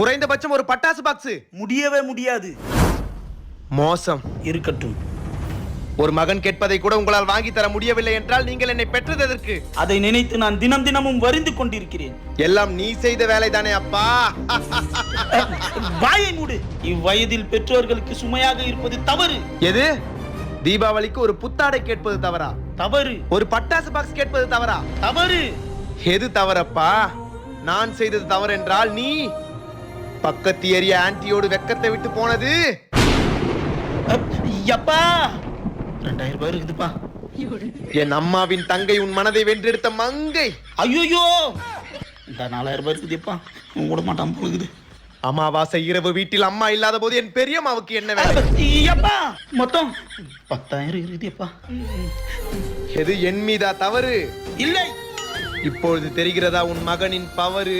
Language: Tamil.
குறைந்தபட்சம் ஒரு பட்டாசு பாக்ஸ் முடியவே முடியாது. மோசம். இருக்கட்டும். ஒரு மகன் கேட்பதை கூட உங்களால் வாங்கி தர முடியவில்லை என்றால் நீங்கள் என்னை பெற்றது எதற்கு? அதை நினைத்து நான் தினம் தினமும் வரிந்து கொண்டிருக்கிறேன். எல்லாம் நீ செய்த வேலைதானே அப்பா? வாயை மூடு. இவ்வயதில் பெற்றோர்களுக்கு சுமையாக இருப்பது தவறு. எது? தீபாவளிக்கு ஒரு புத்தாடை கேட்பது தவறா? தவறு. ஒரு பட்டாசு பாக்ஸ் கேட்பது தவறா? தவறு. எது தவறப்பா? நான் செய்தது தவறு என்றால் நீ? பக்கத்து ஏரியா ஆன்ட்டியோடு வெக்கத்தை விட்டு போனது? யப்பா! ரெண்டாயிரம் ரூபாய் இருக்குதுப்பா. என் அம்மாவின் தங்கை உன் மனதை வென்றெடுத்த மங்கை. ஐயோயோ! இந்த நாலாயிரம் ரூபாய் இருக்குதுப்பா. உன் விட மாட்டான் போகுது. அமாவாசை இரவு வீட்டில் அம்மா இல்லாத போது என் பெரியம்மாவுக்கு என்ன வேலை? யப்பா! மொத்தம் பத்தாயிரம் இருக்குதுப்பா. எது என் மீதா தவறு? இல்லை. இப்பொழுது தெரிகிறதா உன் மகனின் பவரு